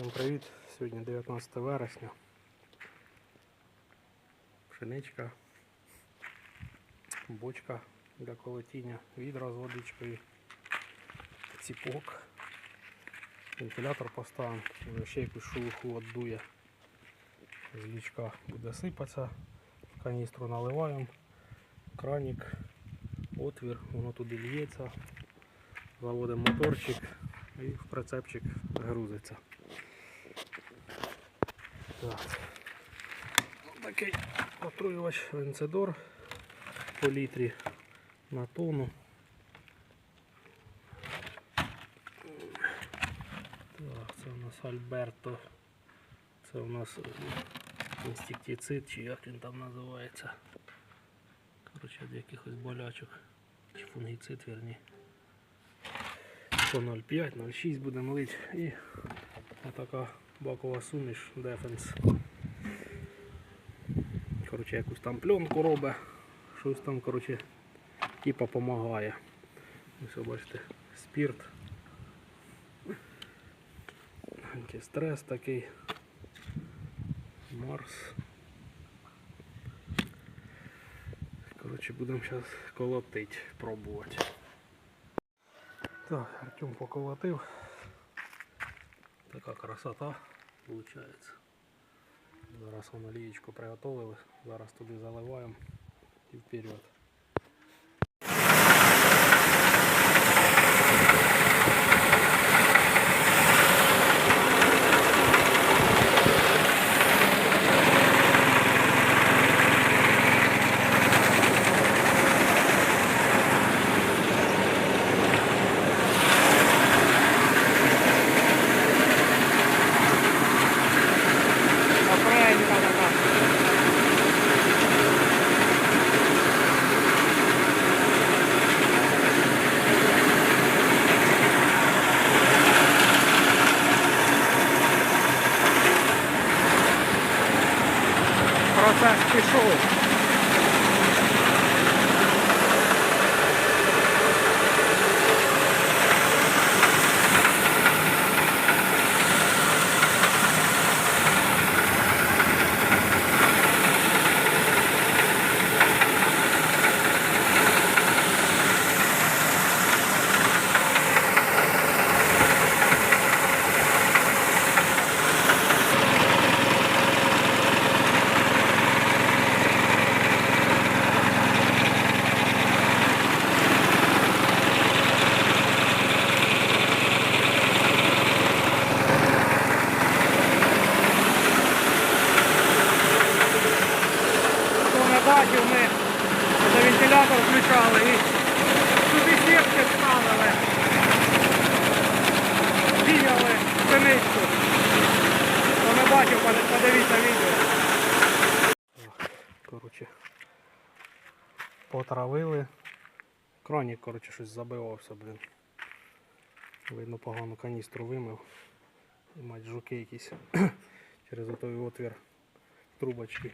Всім привіт! Сьогодні 19 вересня. Пшеничка, бочка для колотіння, відра з водичкою, ціпок, вентилятор поставимо, вже ще якусь шелуху віддує. З лічка буде сипатися, в каністру наливаємо, краник, отвір, воно туди лється, заводимо моторчик і в прицепчик грузиться. Так. Такий отруювач венцедор по літрі на тонну. Так, це у нас Альберто. Це у нас інстиктицид, чи як він там називається. Коротше, від якихось болячок. Чи фунгіцид, вірні. По 0,5, 0,6 будемо лити. І така бакова суміш Defense. Коротше, якусь там пленку робить, щось там, коротше, типа помагає. Ось бачите, спірт. Антистрес такий. Марс. Коротше, будемо зараз колотити, пробувати. Так, Артем поколотив. Така красота виходить. Зараз воно лієчку приготовили. Зараз туди заливаємо і вперед. control. Бачив, ми за вентилятор включали і туди сітки ставили. Діяли пшеницю. Хто не бачив, подивіться відео. Коротше, потравили. Кранік, коротше, щось забивався, блін. Видно, погано каністру вимив. І мать жуки якісь через той отвір трубочки.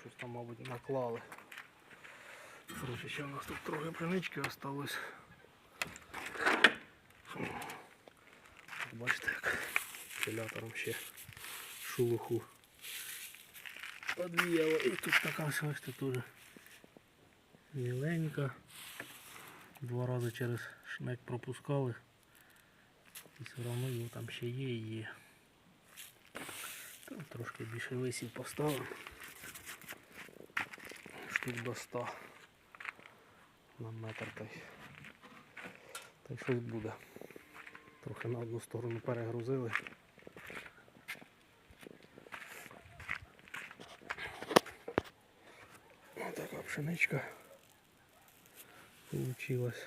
Щось там, мабуть, наклали. Короче, ще у нас тут трохи пшенички осталось. Бачите, як вентилятором ще шелуху подвіяло. І тут така бачите, теж міленька. Два рази через шнек пропускали. І все одно його там ще є і є. Там трошки більше висів поставив. Штук до 100 на метр та й, та й щось буде. Трохи на одну сторону перегрузили. Ось така пшеничка получилась.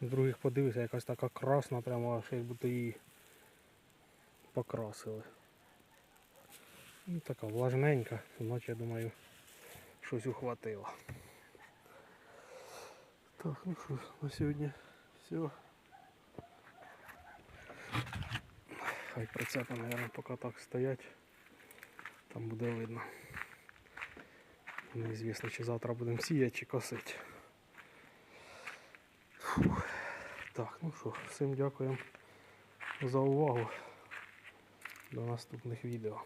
Других подивився, якась така красна, прямо аж як будто її покрасили. Ну, така влажненька, значить я думаю, щось ухватило. Так, ну що, на сьогодні все. Хай прицепи, мабуть, поки так стоять. Там буде видно. Неізвісно, чи завтра будемо сіяти чи косити. Фух. Так, ну що, всім дякуємо за увагу. До наступних відео.